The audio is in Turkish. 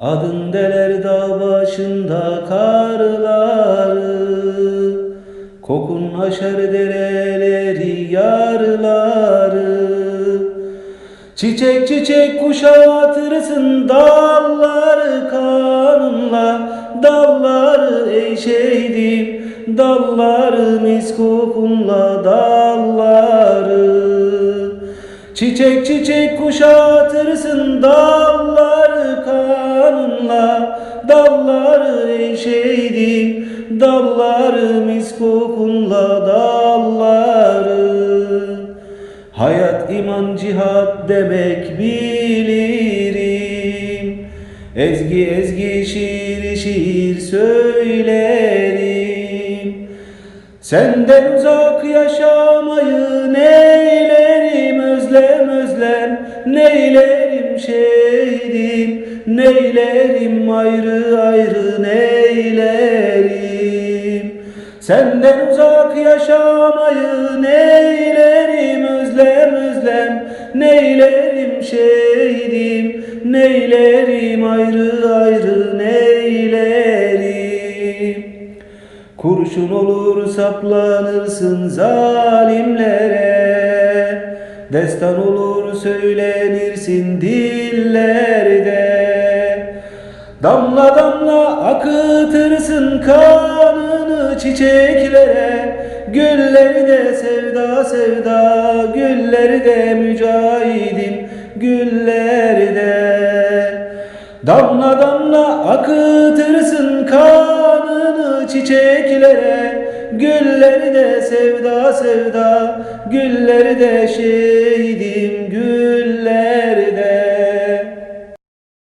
Adın deler dağ başında karları Kokun aşar dereleri yarları Çiçek çiçek kuşatırsın dalları kanınla Dalları ey şehdim dalları mis kokunla dalları Çiçek çiçek kuşatırsın dalları kanınla Dalları ey şehdim dalları mis kokunla dalları. Hayat iman cihat demek bilirim. Ezgi ezgi şiir şiir söylerim. Senden uzak yaşamayı özlem özlem Neylerim şehdim neylerim ayrı ayrı neylerim? Senden uzak yaşamayı neylerim? Özlem özlem Neylerim şehdim neylerim ayrı ayrı neylerim? Kurşun olur saplanırsın zalimlere Destan olur söylenirsin dillerde. Damla damla akıtırsın kanını çiçeklere. Gülleri de sevda sevda Gülleri de mücahidim Gülleri de Damla damla akıtırsın kanını çiçeklere Gülleri de sevda sevda Gülleri de şehidim gülleri de